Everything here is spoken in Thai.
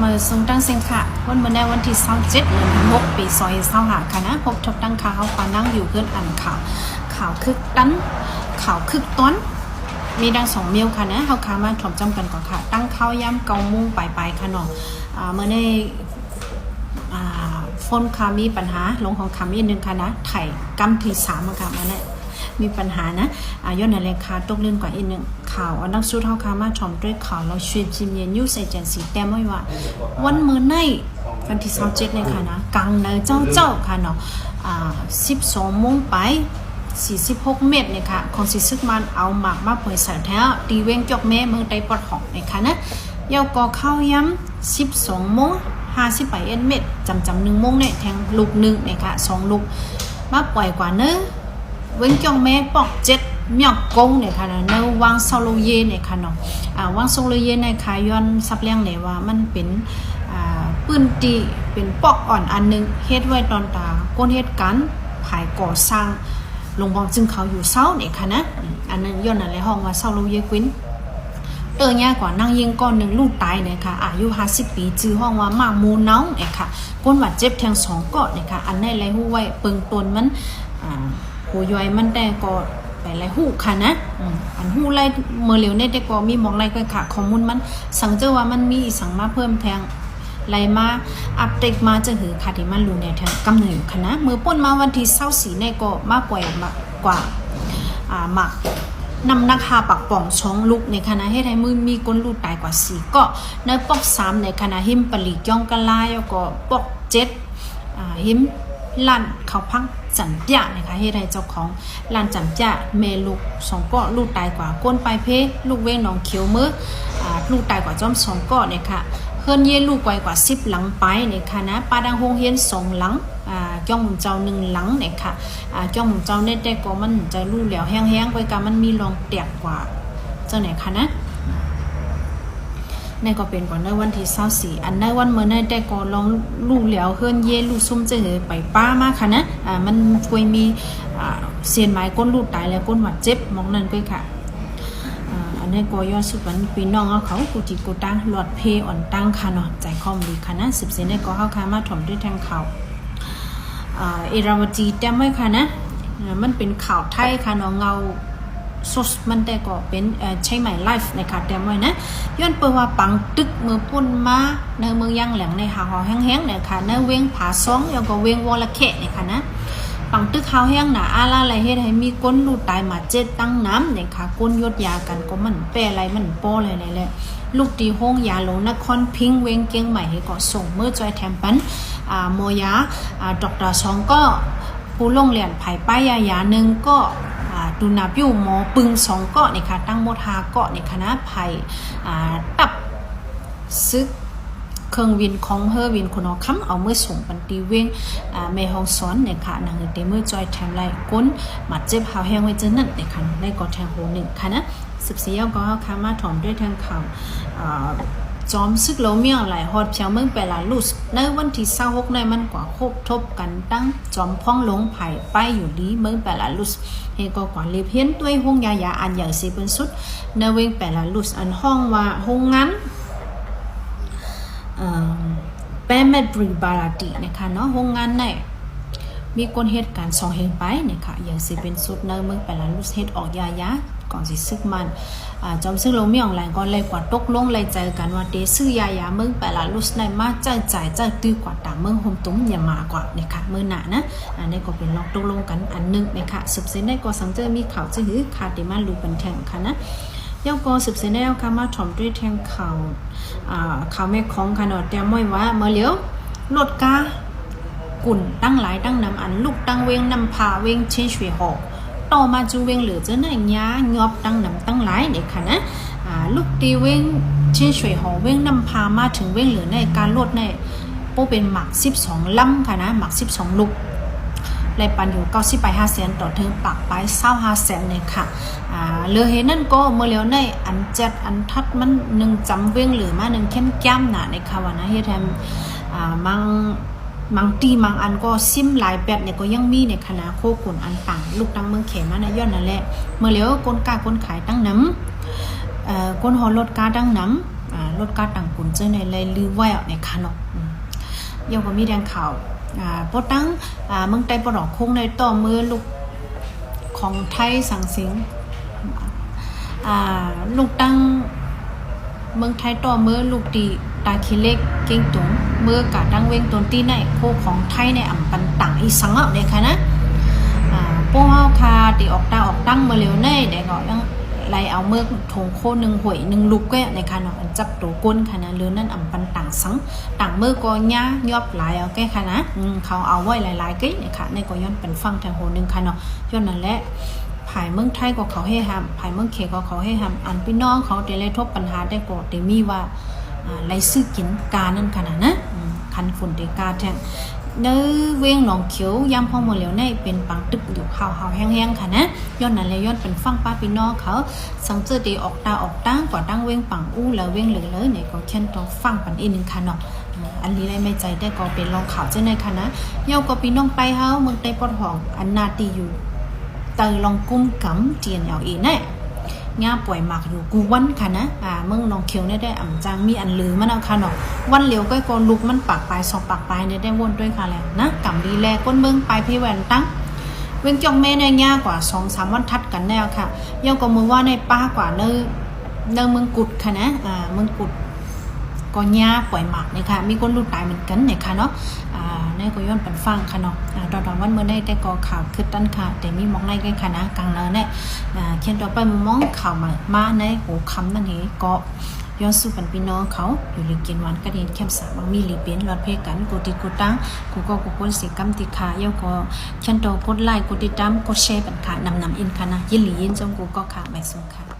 อทรงตั้งเสียงค่ะวันเมื่อในวันที่27เดือนหกปีซอยเศร้าหาค่ะนะพบทบตั้งข่าวขาควานั่งอยู่เพื่อนอ่านข่าว ข่าวคึกตั้นข่าวคึกต้นมีดังสองเมียวค่ะนะเขาขามาถมจำกันก่อนค่ะ ตั้งข้าวย่ำเกามุ่งปลายปลายค่ะเนาะอ่าเมื่อในอ่าฝนคามีปัญหาลงของคามีอันหนึงค่ะนะไถ่กำที่สามอะค่ะมาเนี่ยมีปัญหานะย้อนในราคาตกเลื่อนกว่าอีกหนึ่ง ข่าวอนนักสู้เท่าคามาถมด้วยข่าวเราช่วยจิมเยนยูใส่แจนสีแต้มไว้ว่า วันเมื่อในวันที่สามเจ็ดเนี่ยค่ะนะกลางเนยเจ้าเจ้าค่ะเนาะอ่าสิบสองโมงไป46 เมตรเนี่ยค่ะของสิซึกมันเอาหมากมาเผยใส่แท้ตีเว้งจอกแม่เมืองไตปอดหอกเนี่ยค่ะนะเยาวกอเข้าย้ำ12โมง51เมตรจำจำหนึ่งโมงเนี่ยแทงลูกหนึ่งเนี่ยค่ะสองลูกมาปล่อยกว่าเนื้อเว้งจอกแม่ปอกเจ็ด เมียกงเนี่ยค่ะนะเนื้อวางโซโลเยเนี่ยค่ะเนาะอ่าวางโซโลเยในคาย้อนซับเลี้ยงเนี่ยว่ามันเป็นอ่าปืนตีเป็นปอกอ่อนอันหนึงเฮ็ดไว้ตอนตาก้นเฮ็ดกันภายก่อสร้างลงบองจึงเขาอยู่เศร้าเนี่ยค่ะนะอันนั้นย้อนอะไรห้องว่าเศร้าลเยกวินเออเนี่ยกว่านั่งยิงก้อนหนึ่งลูกตายเนี่ยค่ะอายุห้าสิบปีจื้อห้องว่ามามูน้องเนี่ยค่ะก้นว่าเจ็บแทงสองก้อนเนี่ยค่ะอันในไรหู้ไว้เปิงตนมันอ่าหูย่อยมันได้ก็ ไปไรหู้ค่ะนะอืมอันหู้ไรเมื่อเร็วเนี่ยได้ก็มีหมองไรก็ค่ะข้อมูลมัน สังเจอว่ามันมีอีสังมาเพิ่มแทงไลมาอัปเดตมาจะหือคาที่มันรู้เนี่ยทางกำเนิดอยู่คณะมือป้นมาวันที่เศร้าสีในก็มากกว่ามากกว่าอ่าหมักนำนักหาปักป่องสองลูกในคณะให้ไทยมือมีก้นลูกตายกว่าสีก็ในปอกสามในคณะหิมปลีจ้องกะลายแล้วก็ปอกเจ็ดอ่าหิม ลั่นเขาพังจันจ่านะคะให้ไทยเจ้าของลานจันจ่าเมลูกสองก็ลูกตายกว่าก้นปลายเพลูกเว้งหนองเขียวมืออลูกตายกว่าจอมสองก็เนี่ยค่ะเฮือนเยลูกไว้กว่าสิบหลังไปเนี่ยค่ะนะปาดังโฮงเฮียนสองหลังอ่าจ้องหมุนเจ้าหนึ่งหลังเนี่ยค่ะอ่าจ้องหมุนเจ้าเนี่ยแต่ก็มันจลู่แล้วแห้งๆไว้กันมันมีรองเตียกกว่าเจ้าไหนค่ะนะ ในก็เป็นก่อนในวันที่เศร้าสี่อันในวันเมื่อในแต่ก็ลองลู่แล้วเฮือนเย่ลูกซุ่มจเหยไปป้ามากค่ะนะอ่ามันช่วยมีอ่าเสียนไม้ก้นลูกตายแล้วก้นหวัดเจ็บมองนั่นก็ค่ะอันนี้ก็ยอดสุดวันปีน้องเอาเขากูจิกูตั้งหลอดเพอ่อนตั้งค่ะเนาะใจคอมดีค่ะนะสิบเซนได้ก็เข้าคามาถมด้วยทางเขาอ่าเอราวจีแต้มไว้ค่ะนะมันเป็นข่าวไทยค่ะเนาะเงา สดมันแต่ก็เป็นใช้ใหม่ไลฟ์ในค่ะแต้มไว้นะย้อนเปิดว่าปังตึกมือปุ่นมาในเมืองยังแหลงในหาหอแห้งๆนี่ยค่ะในเวงผาซองแล้วก็เวงวอลเคะนี่ยค่ะนะปังตึกข้าแห้งหนาอาลาอะไรเฮ็ดให้มีก้นลูตายมาเจ็ดตั้งน้ำเนี่ยค่ะก้นยดยากันก็มันแปรอะไรมันโป้อะไรเลยแหละลูกตีห้องยาหลงนครพิงเวงเกียงใหม่ให้ก็ส่งเมื่อจอยแถมปันอ่าโมยาอ่าดอกตาสองก็ผู้ลงเหรียญไผ่ป้ายยายาหนึ่งก็ ดูนาบิวหมอปึงสองเกาะเนี่ยค่ะตั้งโมทาเกาะในคณะไผ่อ่าตับซึกเครื่องวินของเฮอวินคุณอาคำเอาเมื่อส่งปันตีเวงอ่าแม่ห้องสอนเนี่ยค่ะนางเตเมื่อจอยแถมไล่ก้นมาเจ็บหาวแห้งไว้เจอนั่นเนี่ยค่ะได้ก็แทงโหหนึ่งค่ะนะสิบสี่ยก็ค่ะมาถอนด้วยทางข่าวอ่า จอมซึกโลเมียงหลายฮอดเพียงเมืองเปลาลุสในวันที่เศร้าหกในมันกว่าคบทบกันตั้งจอมพ้องหลงไผ่ไปอยู่ดีเมืองเปลาลุสเฮก็กว่าเลเพียนด้วยห้องยายาอันใหญ่สีเป็นสุดในเวงเปลาลุสอันห้องว่าห้องงั้นแปมเมดบริบาราตินะคะเนาะโรงงานไหนมีคนเหตุการณ์สองเหตุไปนี่ยค่ะอย่างสิเป็นสุดเนเมืองไปละลุสเฮ็ดออกยายา ก่อนสิซึกมันอ่าจอมซึ่งเราไม่ออนไลน์ก็เลยกว่าตกลงเลยใจกันว่าเดซื้อยายาเมืองไปละลุสในมาเจ้าจ่ายเจ้าตื้อกว่าตามเมืองโฮมตุ้มอย่ามากว่าเนี่ยค่ะเมื่อหนานะอันนี้ก็เป็นลอกตกลงกันอันหนึงนะคะสืบเส้นได้ก็สังเจอมีข่าวจะหือขาดดิมาลูบันแทงค่ะนะยาวก็สืบเส้นแนวค่ะมาถอมด้วยแทงข่าวอ่าข่าวแม่ของขนาดแต่ม้อยว่าเมื่อเลียวรถกากุ่นตั้งหลายตั้งน้ำอันลูกตั้งเวงนำพาเวงเชชวยหอก ต่อมาจูเวงเหลือเจ้าหน้ายางอบตั้งนำตั้งหลายเนี่ยค่ะนะลูกตีเวงเชชวยหอเวงนำพามาถึงเวงเหลือในการลดในโปเป็นหมัก 12ลำค่ะนะหมัก 12 ลูกเลยปันอยู่เก้าสิบไปห้าแสนต่อถึงปากไปเศร้าห้าแสนเนี่ยค่ะอ่าเรือเห็นนั่นก็เมื่อเลี้ยวในอันเจ็ดอันทัดมันหนึ่งจำเว้งหรือมาหนึ่งเข้มแก้มหนาในค่ะวันนะเฮ็ดแทมอ่ามัง มังตีมังอันก็ซิมหลายแบบเนี่ยก็ยังมีในคณะโคกุนอันต่าง ลูกตั้งเมืองเขมาในย้อนนั่นแหละเมื่อเลียวก้นกล้าก้นขายตั้งน้ำเอ่อก้นหอรถกาดังน้ำอ่ารถกาต่างกุนเจอในเลยลือไว้ในคานอกอืมเยาก็มีแดงข่าวอ่าปตั้งอ่าเมืองไต้ปรอกคงในต่อมือลูกของไทยสังสิงอ่าลูกตั้งเมืองไทยต่อเมื่อลูกตีตาคิเล็กเก่งตุง เมื่อกาดังเวงตนตีในโคของไทยในอ่ำปันต่างอีสังเอาเนี่ยค่ะนะอ่าพวกเฮาคาตีออกตาออกตั้งมาเร็วแน่เดี๋ยวก็ยังไล่เอาเมื่อทงโคหนึ่งหวยหนึ่งลูกก็ในค่ะเนาะอันจับตัวก้นค่ะนะเรือนั่นอ่ำปันต่างสังต่างเมื่อก็ย่ายอบหลายเอาแก้ค่ะนะเขาเอาไว้หลายๆกี้เนี่ยค่ะในก็ย้อนเป็นฟังแถวโหนึงค่ะเนาะย้อนนั่นแหละภายเมืองไทยก็เขาให้ห้ามภายเมืองเคก็เขาให้ห้ามอันพี่น้องเขาได้เลทบปัญหาได้ก็ได้มีว่า ไรซื้อกินกานั่นขนาดนะคันฝุ่นเดกาแทงเนื้อเวงหนองเขียวยำพ่อหมดแล้วในเป็นปังตึกอยู่ข้าวหาแห้งๆค่ะนะย้อนนั่นเลยย้อนเป็นฟังป้าพี่น้องเขาสังเจอดีออกตาออกตั้งกว่าตั้งเวงปังอู้แล้วเวงเหลือเลยเนี่ยก็เช่นต้องฟังปันอีนึงค่ะเนาะอืมอันนี้ได้ไม่ใจได้ก็เป็นรองข่าวเจ้าในค่ะนะเย้าก็พี่น้องไปเฮาเมืองไต้ปอดหองอันนาตีอยู่ từ lòng cung cấm tiền nhỏ ý nga ป่วยหมักอยู่กูวันค่ะนะอ่าเมืองนองเขียวเนี่ยได้อ่ำจังมีอันลือมันเอาค่ะเนาะวันเหลียวก็ก็ลุกมันปากปลายสอบปากปลายเนี่ยได้วนด้วยค่ะแล้วนะกำดีแลก้นเมืองไปพี่แหวนตั้งเวงจองแม่ในง่ากว่าสองสามวันทัดกันแนวค่ะยังก็มือว่าในป้ากว่าเนื้อเนื้อเมืองกุดค่ะนะอ่าเมืองกุด ก็ย่าป่วยหมักเนี่ยค่ะมีคนรู้ตายเหมือนกันเนี่ยค่ะเนาะอ่าในก็ย้อนป็นฟังค่ะเนาะอ่าดอนดอนวันเมื่อได้แต่ก็ข่าวคือตั้นค่ะ แต่มีมองในกันค่ะนะกลางเนินเนี่ยอ่าเขียนต่อไปมองข่าวมามาในหูคำนั่นเองก็ย้อนสู่ปันพี่น้องเขาอยู่ลิกินวันกระเด็นเข้มสาบางมีลีเป็นรอดเพกันกูติดกูตั้งกูก็กูคนสิกรรมติดขาเย้าก็เขียนต่อกดไลค์กดติดตามกดแชร์ปันค่ะนำนำอินค่ะนะยินหลียินจงกูก็ค่ะไม่สูงค่ะ